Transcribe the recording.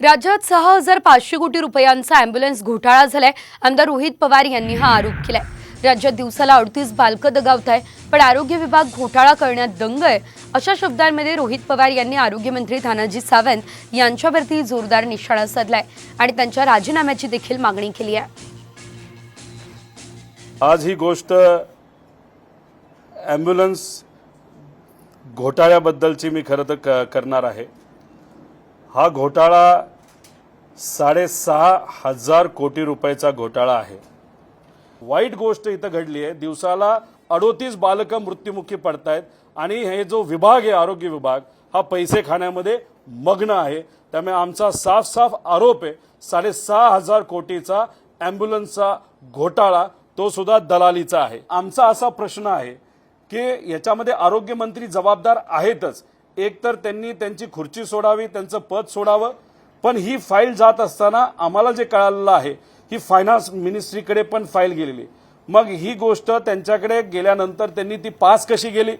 राज्यात सहा हजार पाचशे कोटी रुपयांचा अँब्युलन्स घोटाळा झालाय. आमदार रोहित पवार यांनी हा आरोप केलाय. राज्यात दिवसाला अडतीस बालकं दगावत आहे पण आरोग्य विभाग घोटाळा करण्यात दंग आहे अशा शब्दांमध्ये रोहित पवार यांनी आरोग्यमंत्री तानाजी सावंत यांच्यावरती जोरदार निशाणा साधलाय आणि त्यांच्या राजीनाम्याची देखील मागणी केली आहे. आज ही गोष्ट ॲम्ब्युलन्स घोटाळ्याबद्दलची मी खरं तर क करणार आहे. हा घोटाळा साडेसहा हजार कोटी रुपयाचा घोटाळा आहे. वाईट गोष्ट इथं घडली आहे. दिवसाला अडोतीस बालकं मृत्युमुखी पडतायत आणि हे जो विभाग आहे आरोग्य विभाग हा पैसे खाण्यामध्ये मग्न आहे. त्यामुळे आमचा साफ साफ आरोप आहे. साडेसहा हजार कोटीचा ॲम्ब्युलन्सचा घोटाळा तो सुद्धा दलालीचा आहे. आमचा असा प्रश्न आहे की याच्यामध्ये आरोग्यमंत्री जबाबदार आहेतच. एकतर त्यांनी त्यांची खुर्ची सोडावी त्यांचं पद सोडावं. पण ही फाईल जात असताना आम्हाला जे कळालेलं आहे ही फायनान्स मिनिस्ट्रीकडे पण फाईल गेलेली. मग ही गोष्ट त्यांच्याकडे गेल्यानंतर त्यांनी ती पास कशी गेली